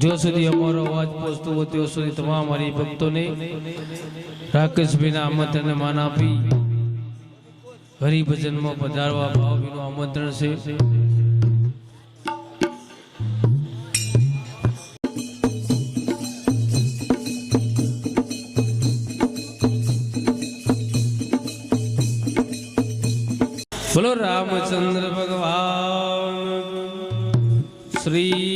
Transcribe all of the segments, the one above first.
જો સુધી અમારો અવાજ પહોંચતો હોય ત્યાં સુધી તમામ હરી ભક્તોને રાકેશભાઈના આમંત્રણને માન આપી હરિભજનમાં પધારવા ભાવભીનું આમંત્રણ છે. બોલો રામચંદ્ર ભગવાન. Three.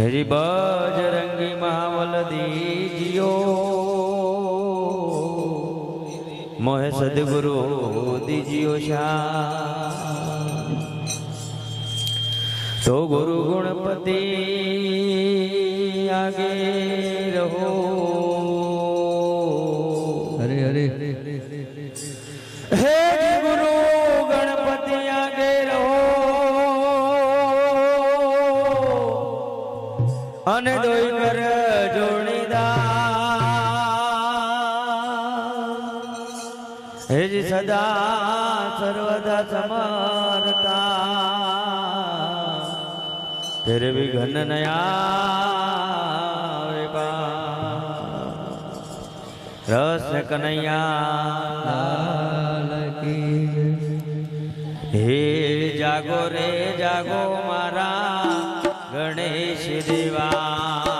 હરી બજરંગી મહાવલદી જીઓ મોહે સદગુરુ દીજીઓ તો ગુરુ ગુણપતિ આગે રહો. હરે હરે હરે હરે હરે હે તેરવી ઘન નયા રસ કનૈયા હે જાગો રે જાગો મારા ગણેશ દેવા